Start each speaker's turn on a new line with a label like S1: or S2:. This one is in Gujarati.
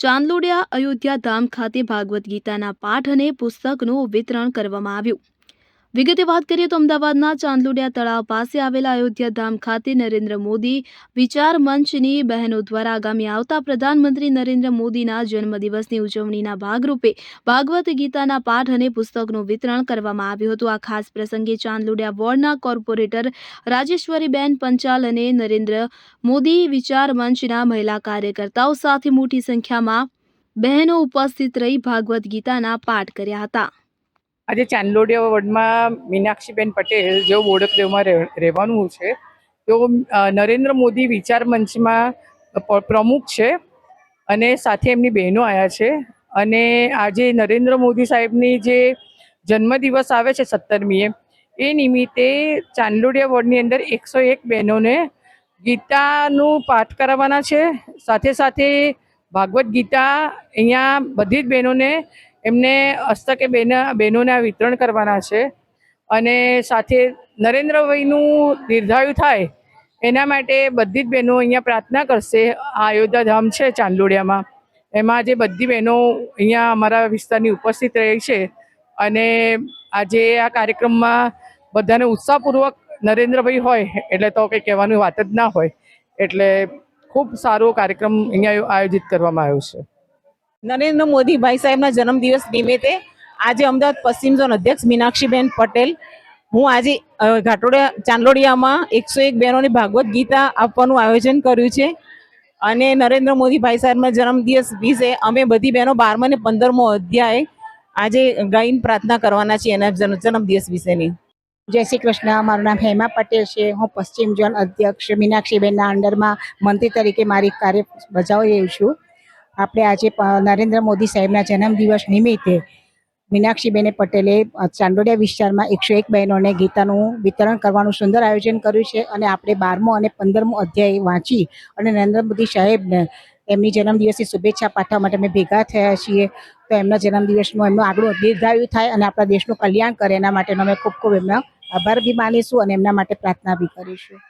S1: ચાંદલોડિયા અયોધ્યા ધામ ખાતે ભાગવદ્ ગીતાના પાઠ અને પુસ્તકનું વિતરણ કરવામાં આવ્યું. વિગતે વાત કરીએ તો અમદાવાદના ચાંદલોડિયા તળાવ પાસે આવેલા અયોધ્યા ધામ ખાતે નરેન્દ્ર મોદી વિચાર મંચની બહેનો દ્વારા આગામી આવતા પ્રધાનમંત્રી નરેન્દ્ર મોદીના જન્મદિવસની ઉજવણીના ભાગરૂપે ભાગવત ગીતાના પાઠ અને પુસ્તકનું વિતરણ કરવામાં આવ્યું હતું. આ ખાસ પ્રસંગે ચાંદલોડિયા વોર્ડના કોર્પોરેટર રાજેશ્વરીબેન પંચાલ અને નરેન્દ્ર મોદી વિચાર મંચના મહિલા કાર્યકર્તાઓ સાથે મોટી સંખ્યામાં બહેનો ઉપસ્થિત રહી ભાગવત ગીતાના પાઠ કર્યા હતા.
S2: આજે ચાંદલોડિયા વોર્ડમાં મીનાક્ષીબેન પટેલ જેઓ બોડકદેવમાં રહે- રહેવાનું છે, તેઓ નરેન્દ્ર મોદી વિચાર મંચમાં પ્રમુખ છે અને સાથે એમની બહેનો આવ્યા છે અને આજે નરેન્દ્ર મોદી સાહેબની જે જન્મદિવસ આવે છે સત્તરમીએ, એ નિમિત્તે ચાંદલોડિયા વોર્ડની અંદર એકસો એક બહેનોને ગીતાનું પાઠ કરાવવાના છે. સાથે સાથે ભાગવત ગીતા અહીંયા બધી જ બહેનોને એમને હસ્તકે બેના, બહેનોને આ વિતરણ કરવાના છે અને સાથે નરેન્દ્રભાઈનું દીર્ઘાયુ થાય એના માટે બધી જ બહેનો અહીંયા પ્રાર્થના કરશે. આ અયોધ્યા ધામ છે ચાંદલોડિયામાં. એમાં જે બધી બહેનો અહીંયા અમારા વિસ્તારની ઉપસ્થિત રહી છે અને આજે આ કાર્યક્રમમાં બધાને ઉત્સાહપૂર્વક નરેન્દ્રભાઈ હોય એટલે તો કંઈ કહેવાની વાત જ ના હોય. એટલે ખૂબ સારો કાર્યક્રમ અહીંયા આયોજિત કરવામાં આવ્યો છે.
S3: નરેન્દ્ર મોદી ભાઈ સાહેબના જન્મદિવસ નિમિત્તે આજે અમદાવાદ પશ્ચિમ ઝોન અધ્યક્ષ મીનાક્ષીબેન પટેલ, હું આજે ઘાટોડિયા, ચાંદલોડિયામાં એકસો એક બહેનોને ભાગવત ગીતા આપવાનું આયોજન કર્યું છે. અને નરેન્દ્ર મોદી ભાઈ સાહેબના જન્મદિવસ વિશે અમે બધી બહેનો બારમા અને પંદરમો અધ્યાય આજે ગાઈને પ્રાર્થના કરવાના છીએ એના જન્મદિવસ વિશેની.
S4: જય શ્રી કૃષ્ણ, મારું નામ હેમા પટેલ છે. હું પશ્ચિમ ઝોન અધ્યક્ષ મીનાક્ષીબેનના અંડરમાં મંત્રી તરીકે મારી કાર્ય બજાવી રહી છું. આપણે આજે નરેન્દ્ર મોદી સાહેબના જન્મદિવસ નિમિત્તે મીનાક્ષીબેને પટેલે ચાંદોડિયા વિસ્તારમાં એકસો એક બહેનોને ગીતાનું વિતરણ કરવાનું સુંદર આયોજન કર્યું છે અને આપણે બારમો અને પંદરમો અધ્યાય વાંચી અને નરેન્દ્ર મોદી સાહેબને એમની જન્મદિવસની શુભેચ્છા પાઠવવા માટે અમે ભેગા થયા છીએ. તો એમના જન્મદિવસનું એમનું આગળ દીર્ઘાયુ થાય અને આપણા દેશનું કલ્યાણ કરે એના માટેનો અમે ખૂબ ખૂબ એમનો આભાર બી માનીશું અને એમના માટે પ્રાર્થના બી કરીશું.